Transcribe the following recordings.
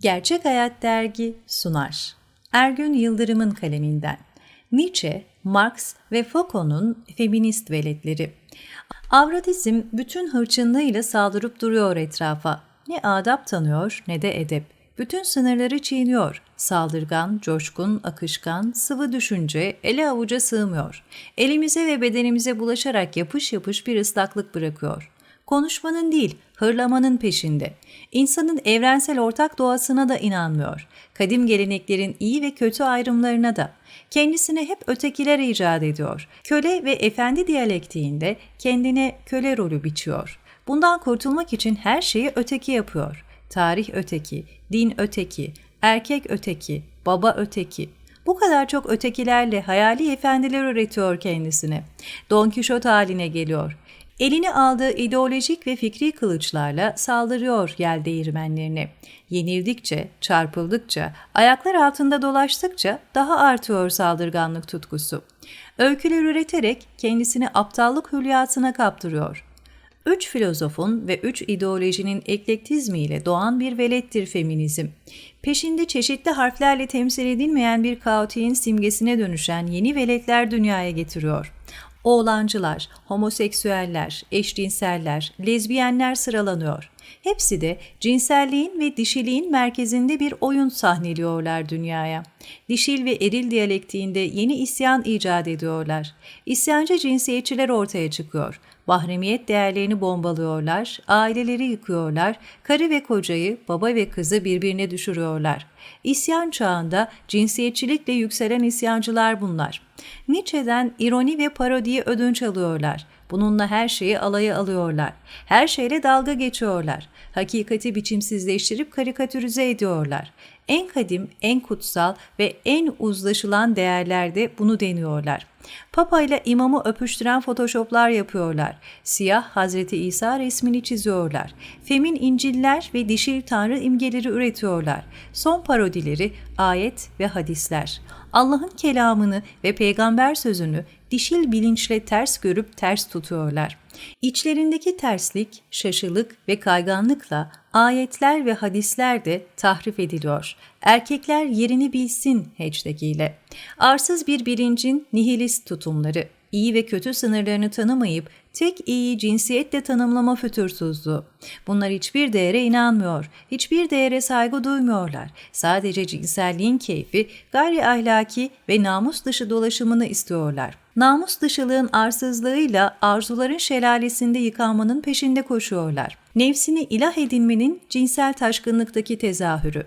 Gerçek Hayat Dergi sunar. Ergün Yıldırım'ın kaleminden. Nietzsche, Marx ve Foucault'un feminist veletleri. Avradizm bütün hırçınlığıyla saldırıp duruyor etrafa. Ne adap tanıyor ne de edep. Bütün sınırları çiğniyor. Saldırgan, coşkun, akışkan, sıvı düşünce ele avuca sığmıyor. Elimize ve bedenimize bulaşarak yapış yapış bir ıslaklık bırakıyor. Konuşmanın değil, hırlamanın peşinde. İnsanın evrensel ortak doğasına da inanmıyor. Kadim geleneklerin iyi ve kötü ayrımlarına da. Kendisine hep ötekiler icat ediyor. Köle ve efendi diyalektiğinde kendine köle rolü biçiyor. Bundan kurtulmak için her şeyi öteki yapıyor. Tarih öteki, din öteki, erkek öteki, baba öteki. Bu kadar çok ötekilerle hayali efendiler üretiyor kendisine. Don Kişot haline geliyor. Elini aldığı ideolojik ve fikri kılıçlarla saldırıyor yel değirmenlerine. Yenildikçe, çarpıldıkça, ayaklar altında dolaştıkça daha artıyor saldırganlık tutkusu. Öyküler üreterek kendisini aptallık hülyasına kaptırıyor. Üç filozofun ve üç ideolojinin eklektizmiyle doğan bir velettir feminizm. Peşinde çeşitli harflerle temsil edilmeyen bir kaotiğin simgesine dönüşen yeni veletler dünyaya getiriyor. Oğlancılar, homoseksüeller, eşcinseller, lezbiyenler sıralanıyor. Hepsi de cinselliğin ve dişiliğin merkezinde bir oyun sahneliyorlar dünyaya. Dişil ve eril diyalektiğinde yeni isyan icat ediyorlar. İsyancı cinsiyetçiler ortaya çıkıyor. Mahremiyet değerlerini bombalıyorlar, aileleri yıkıyorlar, karı ve kocayı, baba ve kızı birbirine düşürüyorlar. İsyan çağında cinsiyetçilikle yükselen isyancılar bunlar. Nietzsche'den ironi ve parodiyi ödünç alıyorlar. Bununla her şeyi alaya alıyorlar. Her şeyle dalga geçiyorlar. Hakikati biçimsizleştirip karikatürize ediyorlar. En kadim, en kutsal ve en uzlaşılan değerlerde bunu deniyorlar. Papa ile imamı öpüştüren photoshoplar yapıyorlar. Siyah Hazreti İsa resmini çiziyorlar. Femin İnciller ve dişil tanrı imgeleri üretiyorlar. Son parodileri ayet ve hadisler. Allah'ın kelamını ve peygamber sözünü dişil bilinçle ters görüp ters tutuyorlar. İçlerindeki terslik, şaşılık ve kayganlıkla ayetler ve hadisler de tahrif ediliyor. Erkekler yerini bilsin ile. Arsız bir bilincin nihilist tutumları, iyi ve kötü sınırlarını tanımayıp tek iyi cinsiyetle tanımlama fütursuzluğu. Bunlar hiçbir değere inanmıyor, hiçbir değere saygı duymuyorlar. Sadece cinselliğin keyfi, gayri ahlaki ve namus dışı dolaşımını istiyorlar. Namus dışılığın arsızlığıyla arzuların şelalesinde yıkanmanın peşinde koşuyorlar. Nefsini ilah edinmenin cinsel taşkınlıktaki tezahürü.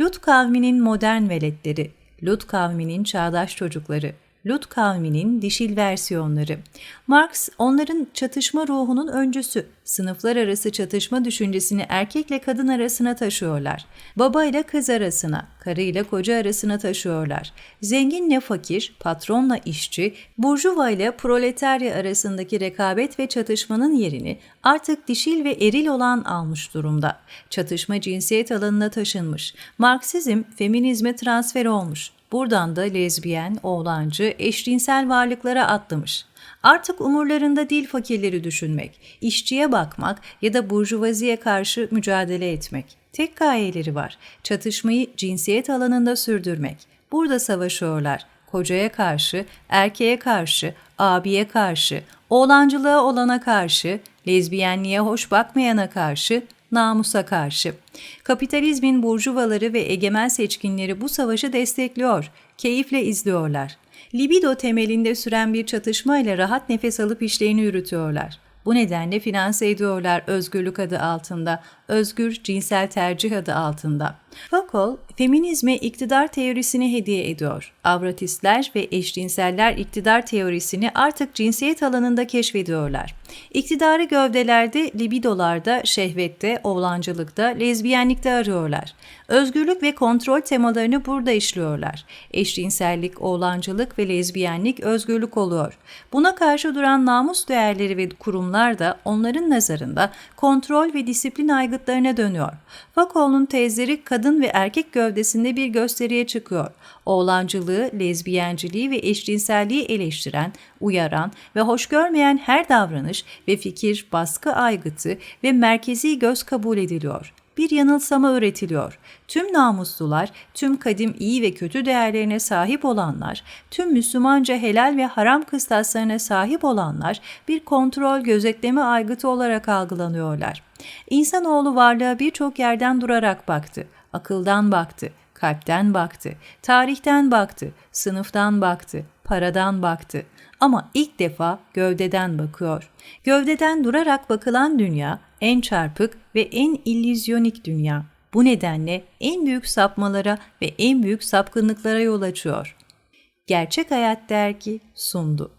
Lut kavminin modern veletleri, Lut kavminin çağdaş çocukları, Lut kavminin dişil versiyonları. Marx onların çatışma ruhunun öncüsü. Sınıflar arası çatışma düşüncesini erkekle kadın arasına taşıyorlar. Baba ile kız arasına, karı ile koca arasına taşıyorlar. Zenginle fakir, patronla işçi, burjuva ile proletarya arasındaki rekabet ve çatışmanın yerini artık dişil ve eril olan almış durumda. Çatışma cinsiyet alanına taşınmış. Marksizm feminizme transfer olmuş. Buradan da lezbiyen, oğlancı, eşcinsel varlıklara atlamış. Artık umurlarında değil fakirleri düşünmek, işçiye bakmak ya da burjuvaziye karşı mücadele etmek. Tek gayeleri var. Çatışmayı cinsiyet alanında sürdürmek. Burada savaşıyorlar. Kocaya karşı, erkeğe karşı, abiye karşı, oğlancılığa olana karşı, lezbiyenliğe hoş bakmayana karşı, namusa karşı. Kapitalizmin burjuvaları ve egemen seçkinleri bu savaşı destekliyor, keyifle izliyorlar. Libido temelinde süren bir çatışmayla rahat nefes alıp işlerini yürütüyorlar. Bu nedenle finanse ediyorlar özgürlük adı altında, özgür cinsel tercih adı altında. Foucault, feminizme iktidar teorisini hediye ediyor. Avratistler ve eşcinseller iktidar teorisini artık cinsiyet alanında keşfediyorlar. İktidarı gövdelerde, libidolarda, şehvette, oğlancılıkta, lezbiyenlikte arıyorlar. Özgürlük ve kontrol temalarını burada işliyorlar. Eşcinsellik, oğlancılık ve lezbiyenlik özgürlük oluyor. Buna karşı duran namus değerleri ve kurumlar da onların nazarında kontrol ve disiplin aygıtlarına dönüyor. Foucault'un tezleri kadın ve erkek gövdesinde bir gösteriye çıkıyor. Oğlancılığı, lezbiyenciliği ve eşcinselliği eleştiren, uyaran ve hoş görmeyen her davranış ve fikir baskı aygıtı ve merkezi göz kabul ediliyor. bir yanılsama öğretiliyor. Tüm namuslular, tüm kadim iyi ve kötü değerlerine sahip olanlar, tüm Müslümanca helal ve haram kıstaslarına sahip olanlar bir kontrol gözetleme aygıtı olarak algılanıyorlar. İnsanoğlu varlığa birçok yerden durarak baktı, akıldan baktı, kalpten baktı, tarihten baktı, sınıftan baktı, paradan baktı. Ama ilk defa gövdeden bakıyor. Gövdeden durarak bakılan dünya en çarpık ve en illüzyonik dünya. Bu nedenle en büyük sapmalara ve en büyük sapkınlıklara yol açıyor. Gerçek Hayat Dergi sundu.